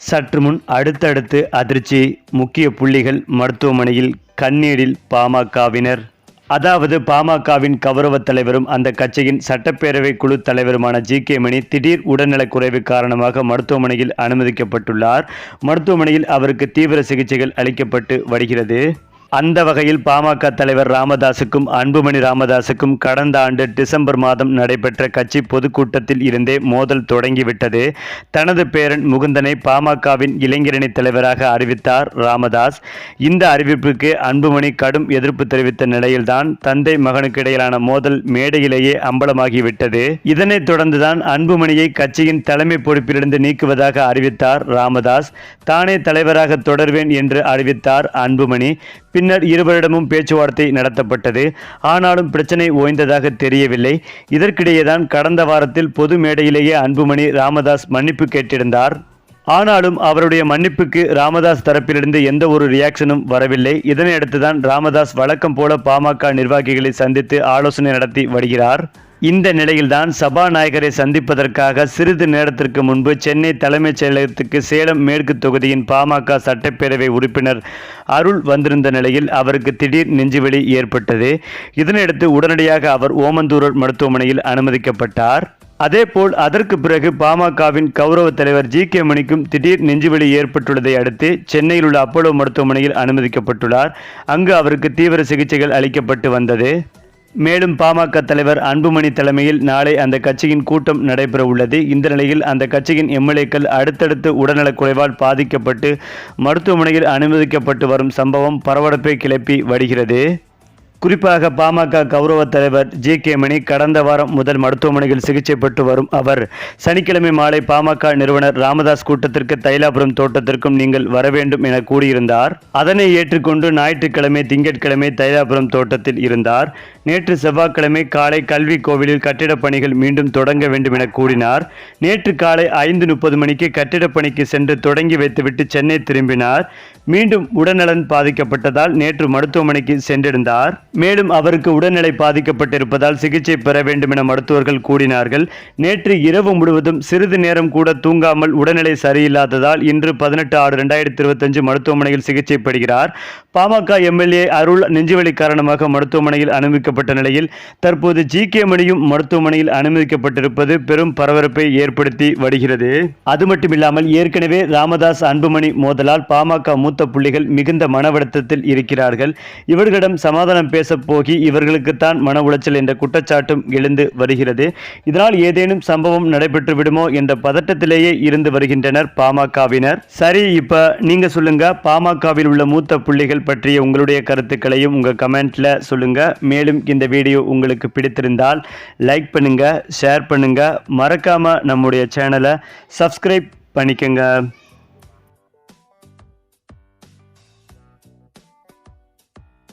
சற்று முன் அடுத்தடுத்து அதிர்ச்சி முக்கிய புள்ளிகள் மருத்துவமனையில் கண்ணீரில் பாமகவினர். அதாவது பாமகவின் கௌரவ தலைவரும் அந்த கட்சியின் சட்டப்பேரவை குழு தலைவருமான ஜி. கே. மணி திடீர் உடல்நலக்குறைவு காரணமாக மருத்துவமனையில் அனுமதிக்கப்பட்டுள்ளார். மருத்துவமனையில் அவருக்கு தீவிர சிகிச்சைகள் அளிக்கப்பட்டு வருகிறது. அந்த வகையில் பாமக தலைவர் ராமதாசுக்கும் அன்புமணி ராமதாசுக்கும் கடந்த ஆண்டு டிசம்பர் மாதம் நடைபெற்ற கட்சி பொதுக்கூட்டத்தில் இருந்தே மோதல் தொடங்கிவிட்டது. தனது பேரன் முகுந்தனை பாமகவின் இளைஞரணி தலைவராக அறிவித்தார் ராமதாஸ். இந்த அறிவிப்புக்கு அன்புமணி கடும் எதிர்ப்பு தெரிவித்த நிலையில்தான் தந்தை மகனுக்கு இடையிலான மோதல் மேடையிலேயே அம்பலமாகிவிட்டது. இதனைத் தொடர்ந்துதான் அன்புமணியை கட்சியின் தலைமை பொறுப்பிலிருந்து நீக்குவதாக அறிவித்தார் ராமதாஸ். தானே தலைவராக தொடர்வேன் என்று அறிவித்தார் அன்புமணி. பின்னர் இருவரிடமும் பேச்சுவார்த்தை நடத்தப்பட்டது. ஆனாலும் பிரச்சனை ஓய்ந்ததாக தெரியவில்லை. இதற்கிடையேதான் கடந்த வாரத்தில் பொது மேடையிலேயே அன்புமணி ராமதாஸ் மன்னிப்பு கேட்டிருந்தார். ஆனாலும் அவருடைய மன்னிப்புக்கு ராமதாஸ் தரப்பிலிருந்து எந்த ஒரு ரியாக்ஷனும் வரவில்லை. இதனையடுத்துதான் ராமதாஸ் வழக்கம் போல பாமக நிர்வாகிகளை சந்தித்து ஆலோசனை நடத்தி வருகிறார். இந்த நிலையில்தான் சபாநாயகரை சந்திப்பதற்காக சிறிது நேரத்திற்கு முன்பு சென்னை தலைமைச் செயலகத்துக்கு சேலம் மேற்கு தொகுதியின் பாமக சட்டப்பேரவை உறுப்பினர் அருள் வந்திருந்த நிலையில் அவருக்கு திடீர் நெஞ்சுவலி ஏற்பட்டது. இதனையடுத்து உடனடியாக அவர் ஓமந்தூரர் மருத்துவமனையில் அனுமதிக்கப்பட்டார். அதேபோல் அதற்கு பிறகு பாமகவின் கௌரவ தலைவர் ஜி கே மணிக்கும் திடீர் நெஞ்சுவலி ஏற்பட்டுள்ளதை அடுத்து சென்னையில் உள்ள அப்போலோ மருத்துவமனையில் அனுமதிக்கப்பட்டுள்ளார். அங்கு அவருக்கு தீவிர சிகிச்சைகள் அளிக்கப்பட்டு வந்தது. மேலும் பாமக தலைவர் அன்புமணி தலைமையில் நாளை அந்த கட்சியின் கூட்டம் நடைபெற உள்ளது இந்த நிலையில் அந்த கட்சியின் எம்எல்ஏக்கள் அடுத்தடுத்து உடல்நலக் குறைவால் பாதிக்கப்பட்டு மருத்துவமனையில் அனுமதிக்கப்பட்டு வரும் சம்பவம் பரபரப்பை கிளப்பி வருகிறது. குறிப்பாக பாமக கௌரவ தலைவர் ஜி கே மணி கடந்த வாரம் முதல் மருத்துவமனையில் சிகிச்சை பெற்று வரும் அவர். சனிக்கிழமை மாலை பாமக நிறுவனர் ராமதாஸ் கூட்டத்திற்கு தைலாபுரம் தோட்டத்திற்கும் நீங்கள் வர வேண்டும் என கூறியிருந்தார். அதனை ஏற்றுக்கொண்டு ஞாயிற்றுக்கிழமை திங்கட்கிழமை தைலாபுரம் தோட்டத்தில் இருந்தார். நேற்று செவ்வாய்க்கிழமை காலை கல்வி கோவிலில் கட்டிடப் பணிகள் மீண்டும் தொடங்க வேண்டும் என கூறினார். நேற்று காலை ஐந்து முப்பது மணிக்கு கட்டிடப் பணிக்கு சென்று தொடங்கி வைத்துவிட்டு சென்னை திரும்பினார். மீண்டும் உடல்நலன் பாதிக்கப்பட்டதால் நேற்று மருத்துவமனைக்கு சென்றிருந்தார். மேலும் அவருக்கு உடல்நிலை பாதிக்கப்பட்டிருப்பதால் சிகிச்சை பெற வேண்டும் என மருத்துவர்கள் கூறினார்கள். நேற்று இரவு முழுவதும் சிறிது நேரம் கூட தூங்காமல் உடல்நிலை சரியில்லாததால் இன்று பதினெட்டு ஆறு ரெண்டாயிரத்தி இருபத்தஞ்சு மருத்துவமனையில் சிகிச்சை பெறுகிறார் பாமக எம்எல்ஏ அருள் நெஞ்சுவலி காரணமாக மருத்துவமனையில் அனுமதிக்கப்பட்ட நிலையில் தற்போது ஜி கே மணியும் மருத்துவமனையில் அனுமதிக்கப்பட்டிருப்பது பெரும் பரபரப்பை ஏற்படுத்தி வருகிறது. அது மட்டுமில்லாமல் ஏற்கனவே ராமதாஸ் அன்புமணி மோதலால் பாமக மூத்த புள்ளிகள் மிகுந்த மனவழுத்தத்தில் இருக்கிறார்கள். இவர்களிடம் சமாதானம் பேசப்போகி இவர்களுக்குத்தான் மன உளைச்சல் என்ற குற்றச்சாட்டும் எழுந்து வருகிறது. இதனால் ஏதேனும் சம்பவம் நடைபெற்று விடுமோ என்ற பதட்டத்திலேயே இருந்து வருகின்றனர் பாமகவினர். சரி இப்ப நீங்க சொல்லுங்க பாமகவில் உள்ள மூத்த புள்ளிகள் பற்றிய உங்களுடைய கருத்துக்களையும் உங்கள் கமெண்ட்டில் சொல்லுங்கள் மேலும் இந்த வீடியோ உங்களுக்கு பிடித்திருந்தால் லைக் பண்ணுங்கள் ஷேர் பண்ணுங்கள் மறக்காமல் நம்முடைய சேனலை சப்ஸ்கிரைப் பண்ணிக்கங்க.